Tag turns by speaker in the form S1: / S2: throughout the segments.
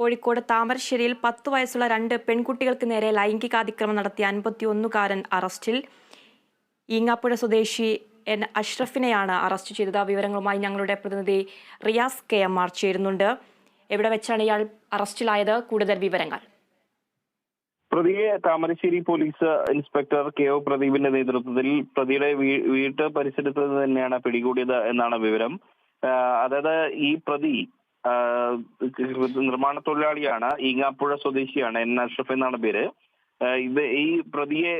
S1: കോഴിക്കോട് താമരശ്ശേരിയിൽ പത്ത് വയസ്സുള്ള രണ്ട് പെൺകുട്ടികൾക്ക് നേരെ ലൈംഗികാതിക്രമം നടത്തിയ അൻപത്തിയൊന്നുകാരൻ അറസ്റ്റിൽ. ഈങ്ങാപ്പുഴ സ്വദേശി എൻ അഷ്റഫിനെയാണ് അറസ്റ്റ് ചെയ്തത്. വിവരങ്ങളുമായി ഞങ്ങളുടെ പ്രതിനിധി റിയാസ് കെ എം ആർ ചേരുന്നുണ്ട്. എവിടെ വെച്ചാണ് ഇയാൾ അറസ്റ്റിലായത്? കൂടുതൽ വിവരങ്ങൾ.
S2: പ്രതിയെ Thamarassery police inspector K O പ്രദീപിന്റെ നേതൃത്വത്തിൽ പ്രതിയുടെ വീട്ട് പരിസരത്ത് തന്നെയാണ് പിടികൂടിയത് എന്നാണ് വിവരം. അതായത് ഈ പ്രതി നിർമ്മാണ തൊഴിലാളിയാണ് ഈങ്ങാപ്പുഴ സ്വദേശിയാണ്. എൻ അഷ്റഫ് എന്നാണ് പേര്. ഇത് ഈ പ്രതിയെ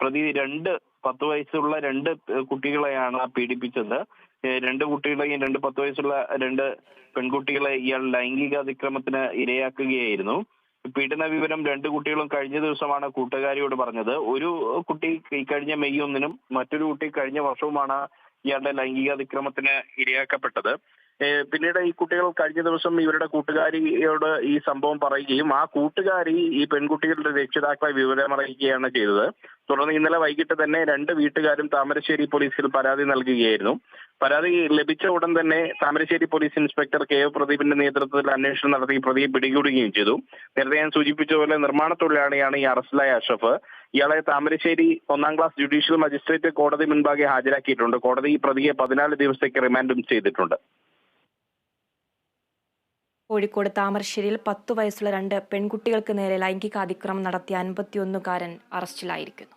S2: പ്രതി രണ്ട് പത്ത് വയസ്സുള്ള രണ്ട് കുട്ടികളെയാണ് പീഡിപ്പിച്ചത്. രണ്ട് കുട്ടികളെയും രണ്ട് പത്ത് വയസ്സുള്ള രണ്ട് പെൺകുട്ടികളെ ഇയാൾ ലൈംഗിക അതിക്രമത്തിന് ഇരയാക്കുകയായിരുന്നു. പീഡന വിവരം രണ്ട് കുട്ടികളും കഴിഞ്ഞ ദിവസമാണ് കൂട്ടുകാരിയോട് പറഞ്ഞത്. ഒരു കുട്ടി കഴിഞ്ഞ മെയ് ഒന്നിനും മറ്റൊരു കുട്ടി കഴിഞ്ഞ വർഷവുമാണ് ഇയാളുടെ ലൈംഗിക അതിക്രമത്തിന് ഇരയാക്കപ്പെട്ടത്. പിന്നീട് ഈ കുട്ടികൾ കഴിഞ്ഞ ദിവസം ഇവരുടെ കൂട്ടുകാരിയോട് ഈ സംഭവം പറയുകയും ആ കൂട്ടുകാരി ഈ പെൺകുട്ടികളുടെ രക്ഷിതാക്കളെ വിവരമറിയിക്കുകയാണ് ചെയ്തത്. തുടർന്ന് ഇന്നലെ വൈകിട്ട് തന്നെ രണ്ട് വീട്ടുകാരും താമരശ്ശേരി പോലീസിൽ പരാതി നൽകുകയായിരുന്നു. പരാതി ലഭിച്ച ഉടൻ തന്നെ താമരശ്ശേരി പോലീസ് ഇൻസ്പെക്ടർ കെ പ്രദീപിന്റെ നേതൃത്വത്തിൽ അന്വേഷണം നടത്തി പ്രതിയെ പിടികൂടുകയും ചെയ്തു. നേരത്തെ ഞാൻ സൂചിപ്പിച്ച പോലെ നിർമ്മാണ തൊഴിലാളിയാണ് ഈ അറസ്റ്റിലായ അഷഫ് ഇയാളെ താമരശ്ശേരി ഒന്നാം ക്ലാസ് ജുഡീഷ്യൽ മജിസ്ട്രേറ്റ് കോടതി മുൻപാകെ ഹാജരാക്കിയിട്ടുണ്ട്. കോടതി ഈ പ്രതിയെ പതിനാല് ദിവസത്തേക്ക് റിമാൻഡും ചെയ്തിട്ടുണ്ട്.
S1: കോഴിക്കോട് താമരശ്ശേരിയിൽ പത്തു വയസ്സുള്ള രണ്ട് പെൺകുട്ടികൾക്ക് നേരെ ലൈംഗികാതിക്രമം നടത്തിയ അൻപത്തിയൊന്നുകാരൻ അറസ്റ്റിലായിരിക്കുന്നു.